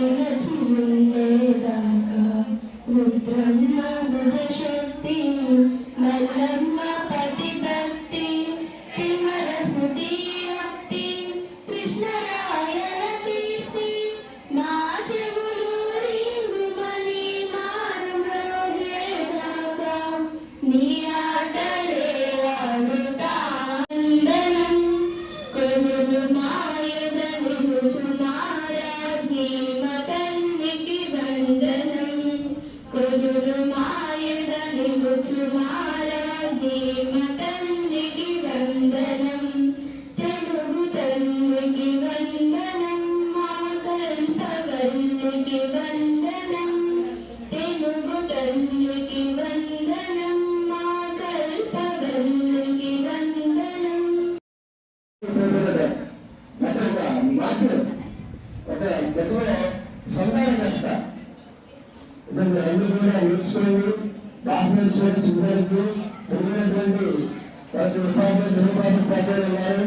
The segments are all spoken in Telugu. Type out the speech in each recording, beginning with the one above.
내가 죽는데다가 못 만나고 자셔 భాష నేర్చుకోండి చిన్నలకు పెరిగినటువంటి వాటి ఉపాధ్యాయులు ఉపాధ్యాయులు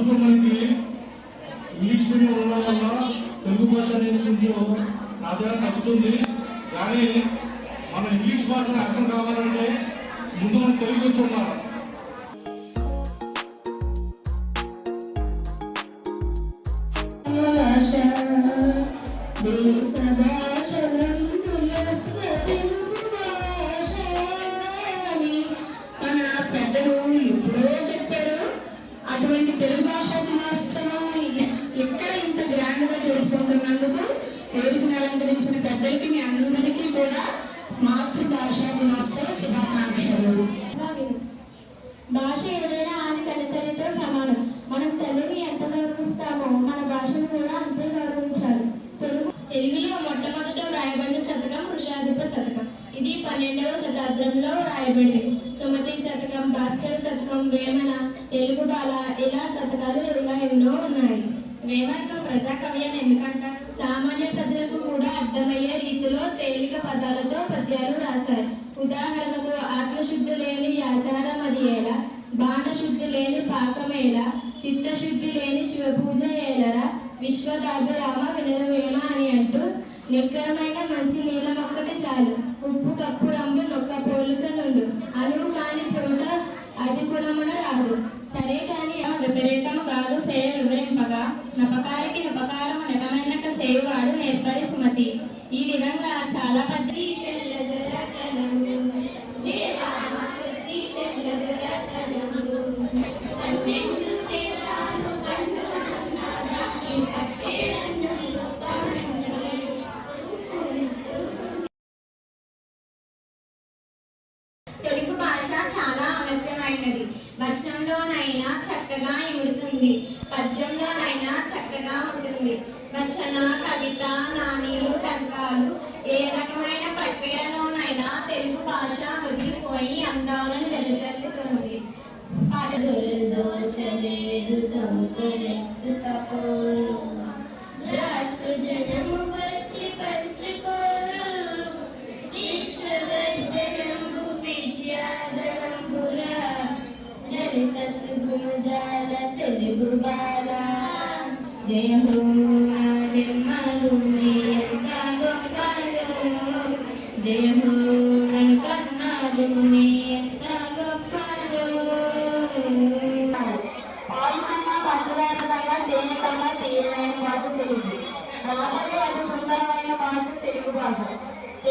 ప్రస్తుతం మనకి ఇంగ్లీష్ మీడియం ఉండడం వల్ల తెలుగు భాష అనేది కొంచెం ఆదాయం తగ్గుతుంది. కానీ మన ఇంగ్లీష్ భాష అర్థం కావాలంటే ముందు మనం తెలుగు వచ్చి ఉండాలి. పెద్దలకి మీ అందరికీ కూడా మాతృభాషా దినోత్సవ శుభాకాంక్షలు. భాష ఏదైనా ఆని తల్లితో సమానం. మనం తల్లిని ఎంత గౌరవిస్తామో మన భాషను కూడా అంతే గౌరవించాలి. తెలుగు తెలుగులో మొట్టమొదట వ్రాయబడిన శతకం వృషాధిప శతకం. ఇది పన్నెండవ శతాబ్దంలో వ్రాయబడింది. సుమతి శతకం భాస్కర శతకం వేమన తెలుగు బాల ఇలా శతకాలు ఇలా ఎన్నో ఉన్నాయి. వేమనకు ప్రజాకవి అని ఎందుకంటారు? లేని పాకమేళ చిత్తశుద్ధి లేని శివపూజ ఏలరా విశ్వదాభిరామ వినరవేమ అని అంటూ నిక్కరమైన మంచి నీళ్ళ మొక్కటి చాలు. ఉప్పు కప్పు రంగు నొక్క పోలిక నుండు అనువు కాని చోట అది కులమున రాదు. సరే కాని ఆ విపరీతము కాదు సేయ వివరింపగా నపకారికి వచనంలోనైనా చక్కగా ఇముడుతుంది. పద్యంలోనైనా చక్కగా ఉంటుంది. వచన కవిత బాల జయ హో నా భూమి ఎంత గొప్పదో పాలకన్నా పంచదార కన్నా తేనె భాష తెలుగు రాబోయే సుందరమైన భాష తెలుగు భాష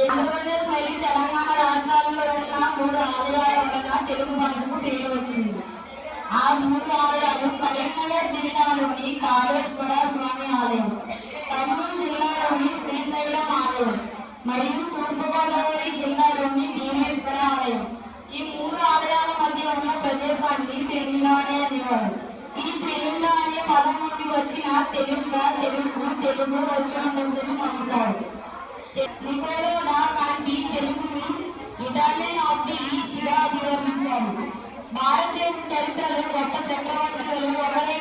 ఆంధ్రప్రదేశ్ మరియు తెలంగాణ రాష్ట్రాలలో ఉన్న మూడు ఆలయాల వలన తెలుగు భాషకు మూడు ఆలయాలు పల్లెటూరు జిల్లాలోని కాళేశ్వర స్వామి ఆలయం కర్నూలు జిల్లాలోని శ్రీశైలం ఆలయం మరియు తూర్పుగోదావరి జిల్లాలోని డాక్టర్ చక్రవర్తి తెలుగు